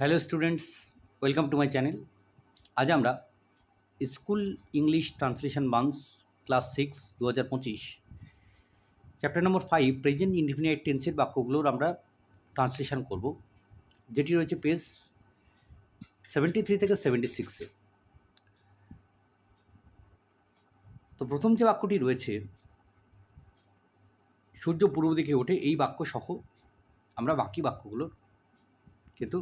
Hello students welcome to my channel আজ আমরা school English translation বান্স ক্লাস সিক্স দু হাজার পঁচিশ, chapter number five present indefinite টেন্সের বাক্যগুলোর আমরা ট্রান্সলেশন করব, যেটি রয়েছে পেজ সেভেন্টি থ্রি থেকে সেভেন্টি সিক্সে তো প্রথম যে বাক্যটি রয়েছে, সূর্য পূর্ব দিকে ওঠে, এই বাক্য সহ আমরা বাকি বাক্যগুলোর কিন্তু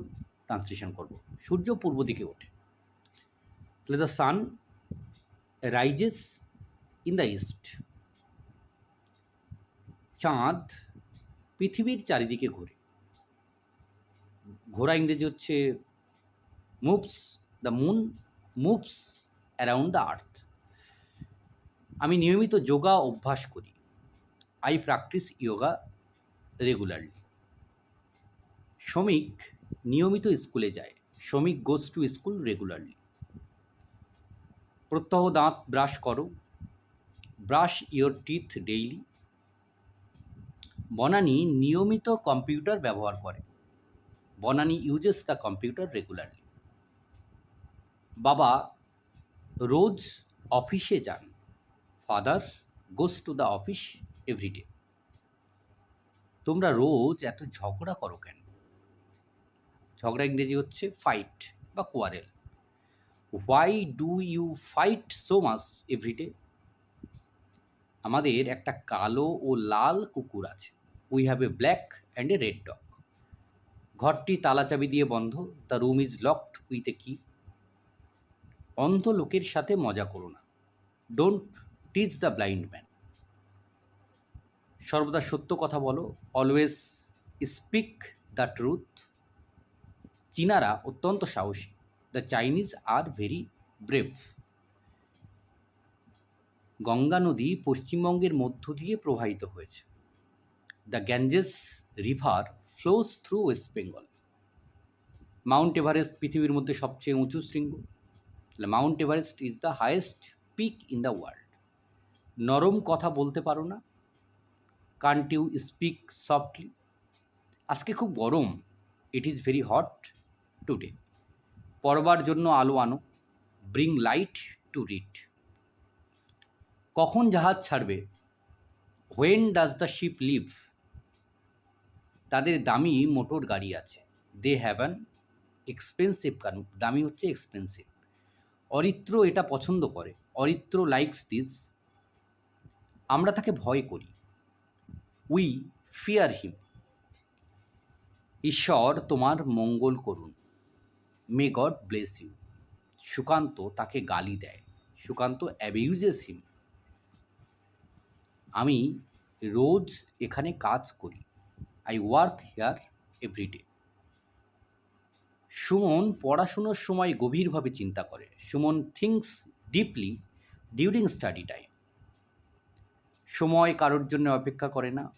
ট্রান্সলেশন করব। সূর্য পূর্ব দিকে ওঠে। তাহলে the sun rises in the east চাঁদ পৃথিবীর চারিদিকে ঘোরে। ঘোরা ইংরেজি হচ্ছে moves the moon moves around the earth আমি নিয়মিত যোগা অভ্যাস করি। আই প্র্যাকটিস ইয়োগা রেগুলারলি শ্রমিক নিয়মিত স্কুলে যায়। শ্রমিক গোজ টু স্কুল রেগুলারলি প্রত্যহ দাঁত ব্রাশ করো। Brush your teeth daily Banani নিয়মিত কম্পিউটার ব্যবহার করে। Banani uses the computer regularly বাবা রোজ অফিসে যান। Father goes to the office everyday তোমরা রোজ এত ঝগড়া করো কেন? ঝগড়া ইংরেজি হচ্ছে ফাইট বা quarrel why do you fight so much every day আমাদের একটা কালো ও লাল কুকুর আছে। We have a black and a red dog ঘরটি তালা চাবি দিয়ে বন্ধ। The room is locked with a key অন্ধ লোকের সাথে মজা করো না। Don't teach the blind man সর্বদা সত্য কথা বলো। অলওয়েজ স্পিক দ্য ট্রুথ চীনারা অত্যন্ত সাহসী। The Chinese are very brave Ganga নদী পশ্চিমবঙ্গের মধ্য দিয়ে প্রবাহিত হয়েছে। The Ganges river flows through West Bengal Mount Everest পৃথিবীর মধ্যে সবচেয়ে উঁচু শৃঙ্গ। Mount Everest is the highest peak in the world নরম কথা বলতে পারো না। কান্ট ইউ স্পিক সফটলি আজকে খুব গরম। It is very hot today পড়বার জন্য আলো আনো ব্রিং লাইট টু রিড কখন জাহাজ ছাড়বে? When does the ship leave তাদের দামি মোটর গাড়ি আছে। দে হ্যাভ অ্যান এক্সপেন্সিভ কারণ দামি হচ্ছে এক্সপেন্সিভ অরিত্র এটা পছন্দ করে। অরিত্র লাইকস দিস আমরা তাকে ভয় করি। উই ফিয়ার হিম ঈশ্বর তোমার মঙ্গল করুন। May God bless you Sukanta তাকে গালি দেয়। সুকান্ত অ্যাবিউজেস হিম আমি রোজ এখানে কাজ করি। I work here everyday Suman পড়াশুনোর সময় গভীরভাবে চিন্তা করে। Suman thinks deeply during study time সময় কারোর জন্য অপেক্ষা করে না।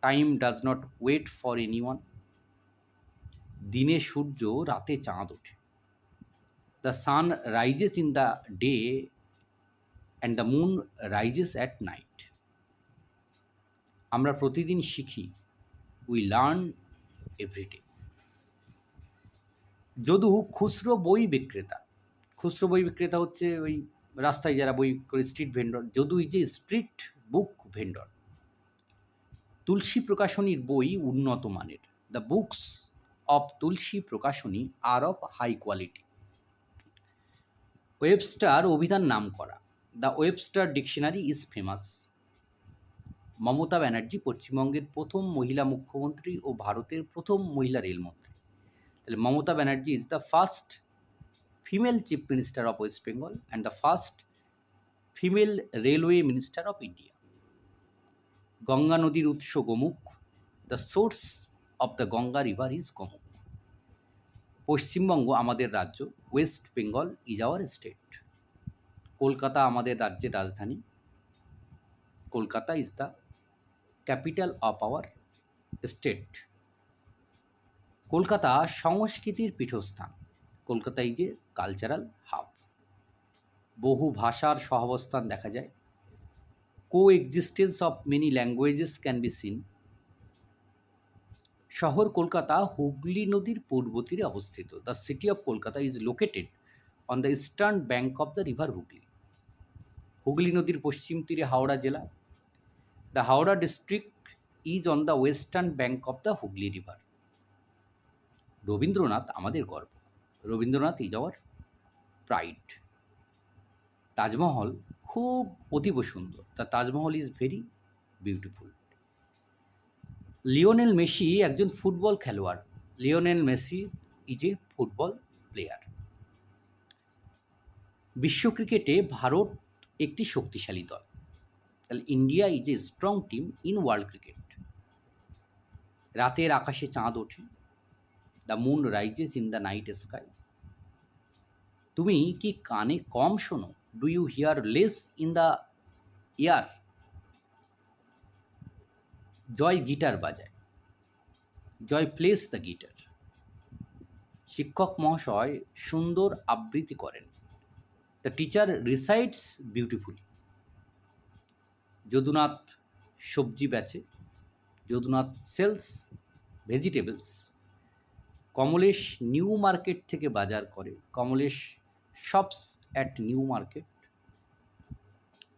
Time does not wait for any one দিনে সূর্য, রাতে চাঁদ ওঠে। The sun rises in the day and the moon rises at night আমরা প্রতিদিন শিখি উই লার্ন এভরিডে যদু খুচরো বই বিক্রেতা, খুচরো বই বিক্রেতা হচ্ছে ওই রাস্তায় যারা বই করে street vendor Jadu is a street book vendor Tulsi প্রকাশনীর বই উন্নত মানের the books of Tulsi Prakashani, are of high quality. Webster অভিধান নাম করা the Webster dictionary is famous. Mamata Banerjee পশ্চিমবঙ্গের প্রথম মহিলা মুখ্যমন্ত্রী ও ভারতের প্রথম মহিলা রেলমন্ত্রী। তাহলে Mamata Banerjee is the first female chief minister of West Bengal and the first female railway minister of India Ganga নদীর উৎস Gomukh the source of the Ganga river is Gomukh Paschimbanga আমাদের রাজ্য West Bengal is our state Kolkata আমাদের রাজ্যের রাজধানী। Kolkata is the capital of our state Kolkata সংস্কৃতির পীঠস্থান। Kolkata is a cultural hub বহু ভাষার সহাবস্থান দেখা যায়। Coexistence of many languages can be seen শহর কলকাতা হুগলি নদীর পূর্ব তীরে অবস্থিত। The city of Kolkata is located on the eastern bank of the river Hooghly Hooghly নদীর পশ্চিম তীরে হাওড়া জেলা। The Howrah district is on the western bank of the Hooghly river Rabindranath আমাদের গর্ব। Rabindranath is our pride Taj Mahal খুব অতীব সুন্দর। The Taj Mahal is very beautiful Lionel Messi একজন ফুটবল খেলোয়াড়। Lionel Messi is a football player বিশ্ব ক্রিকেটে ভারত একটি শক্তিশালী দল। তাহলে India is a strong team in world cricket রাতের আকাশে চাঁদ ওঠে। The moon rises in the night sky তুমি কি কানে কম শোনো? Do you hear less in the ear Joy guitar বাজায়। Joy plays the guitar. শিক্ষক মহাশয় সুন্দর আবৃত্তি করেন। The teacher recites beautifully Jadunath সবজি বেচে। Jadunath sells vegetables Kamalesh New Market থেকে বাজার করে। Kamalesh shops at New Market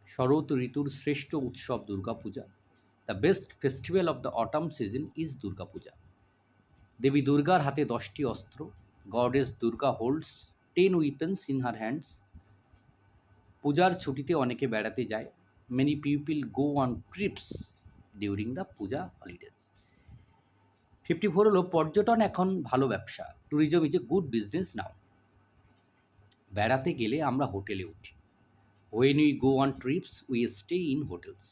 শরৎ ঋতুর শ্রেষ্ঠ উৎসব Durga Puja. The best festival of the autumn season is Durga Puja দেবী দুর্গার হাতে দশটি অস্ত্র goddess Durga holds ten weapons in her hands পূজার ছুটিতে অনেকে বেড়াতে যায়। Many people go on trips during the puja holidays fifty four হলো পর্যটন এখন ভালো ব্যবসা। Tourism is a good business now বেড়াতে গেলে আমরা হোটেলে উঠি। When we go on trips we stay in hotels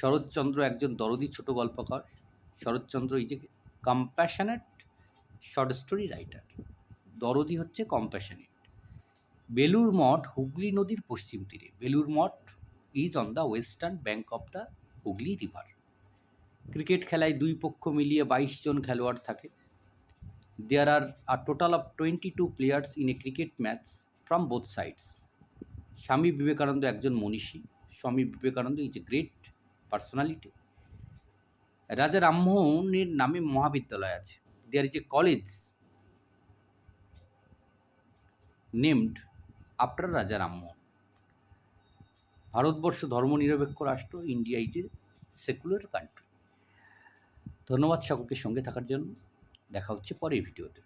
Saratchandra একজন দরদি ছোট গল্পকার। Saratchandra is a compassionate short story writer দরদি হচ্ছে কম্প্যাশনেট বেলুর মঠ হুগলি নদীর পশ্চিম তীরে। Belur Math is on the western bank of the Hooghly river cricket খেলায় দুই পক্ষ মিলিয়ে বাইশ জন খেলোয়াড় থাকে। There are a total of twenty two players in a cricket match from both sides Swami Vivekananda একজন মনীষী। Swami Vivekananda is a great personality Raja রামমোহনের নামে মহাবিদ্যালয় আছে। There is a college named after Raja Rammohan Bharatvarsha ধর্মনিরপেক্ষ রাষ্ট্র India is a secular country ধন্যবাদ সকলকে সঙ্গে থাকার জন্য। দেখা হচ্ছে পরের ভিডিওতে।